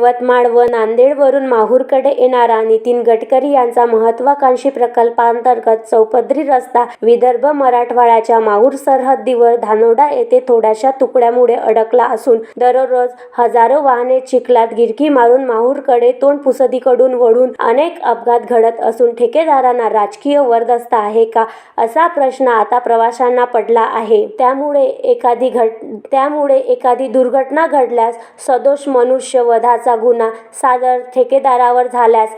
यवतमाळ व नांदेडवरून माहूरकडे येणारा नितीन गडकरी यांचा महत्वाकांक्षी प्रकल्पांतर्गत चौपदरी रस्ता विदर्भ मराठवाड्याच्या माहूर सरहद्दीवर धानोडा येथे थोड्याशा तुकड्यामुळे अडकला असून दररोज हजारो वाहने चिखलात गिरकी मारून माहूरकडे तोंड पुसदीकडून वळून अनेक अपघात घडत असून ठेकेदारांना राजकीय वरदस्ता आहे का असा प्रश्न आता प्रवाशांना पडला आहे. त्यामुळे एखादी घट त्यामुळे एखादी दुर्घटना घडल्यास सदोष मनुष्यवधाचा गुन्हा सादर ठेकेदारावर झाल्यास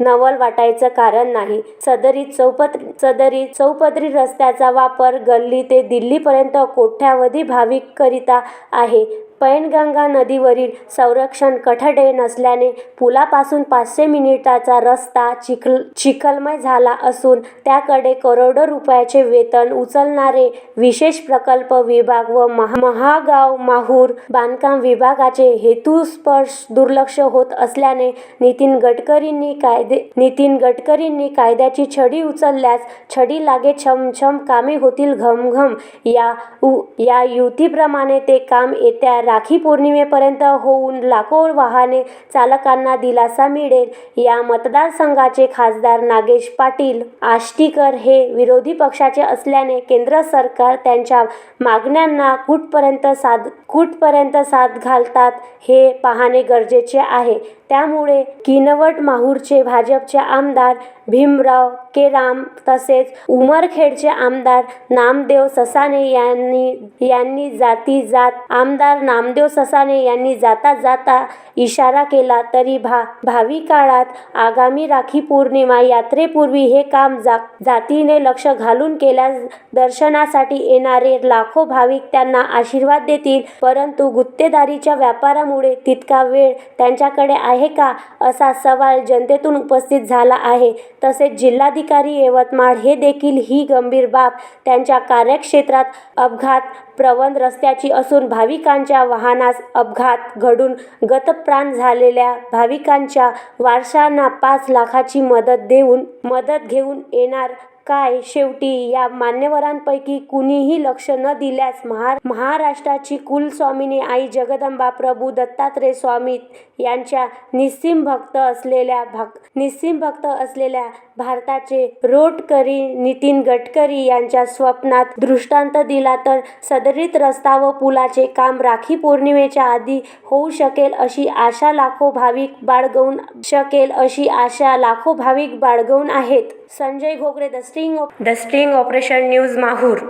नवल वाटायचं कारण नाही. सदरी चौपद सदरी चौपदरी रस्त्याचा वापर गल्ली ते दिल्लीपर्यंत कोट्यावधी भाविककरिता आहे. पैनगंगा नदीवरील संरक्षण कठडे नसल्याने पुलापासून पाचशे मिनिटाचा रस्ता चिखल चिखलमय झाला असून त्याकडे करोडो रुपयाचे वेतन उचलणारे विशेष प्रकल्प विभाग व महा महागाव माहूर बांधकाम विभागाचे हेतुस्पर्श दुर्लक्ष होत असल्याने नितीन गडकरींनी कायदे नितीन गडकरींनी कायद्याची छडी उचलल्यास छडी लागे छम छम कामे होतील घम घम या उ या युतीप्रमाणे ते काम येत्या राखी पौर्णिमेपर्यंत होऊन लाखो वाहने चालकांना दिलासा मिळेल. या मतदारसंघाचे खासदार नागेश पाटील आष्टीकर हे विरोधी पक्षाचे असल्याने केंद्र सरकार त्यांच्या मागण्यांना कुठपर्यंत साध कुठपर्यंत साथ घालतात हे पाहणे गरजेचे आहे. त्यामुळे किनवट माहूरचे भाजपचे आमदार भीमराव केराम तसेच उमरखेडचे आमदार नामदेव ससाने यांनी यांनी जाती जात आमदार नामदेव ससाने यांनी जाता जाता इशारा केला तरी भा भावी काळात आगामी राखी पौर्णिमा यात्रेपूर्वी हे काम जा जातीने लक्ष घालून केल्यास दर्शनासाठी येणारे लाखो भाविक त्यांना आशीर्वाद देतील. परंतु गुत्तेदारीच्या व्यापारामुळे तितका वेळ त्यांच्याकडे आहे का असा सवाल जनतेतून उपस्थित झाला आहे. तसेच जिल्हाधिकारी यवतमाळ हे देखील ही गंभीर बाब त्यांच्या कार्यक्षेत्रात अपघात प्रवण रस्त्याची असून भाविकांच्या वाहनास अपघात घडून गतप्राण झालेल्या भाविकांच्या वारसांना पाच लाखाची मदत देऊन मदत घेऊन येणार काय? शेवटी या मान्यवरांपैकी कुणीही लक्ष न दिल्यास महा महाराष्ट्राची कुलस्वामिनी आई जगदंबा प्रभू दत्तात्रय स्वामी यांच्या निस्सीम भक्त असलेल्या भाग निस्सीम भक्त असलेल्या भारताचे रोडकरी नितीन गडकरी यांच्या स्वप्नात दृष्टांत दिला तर सदरीत रस्ता व पुलाचे काम राखी पौर्णिमेच्या आधी होऊ शकेल अशी आशा लाखो भाविक बाळगवून शकेल अशी आशा लाखो भाविक बाळगवून आहेत. संजय घोगरे दस sting the sting operation news Mahur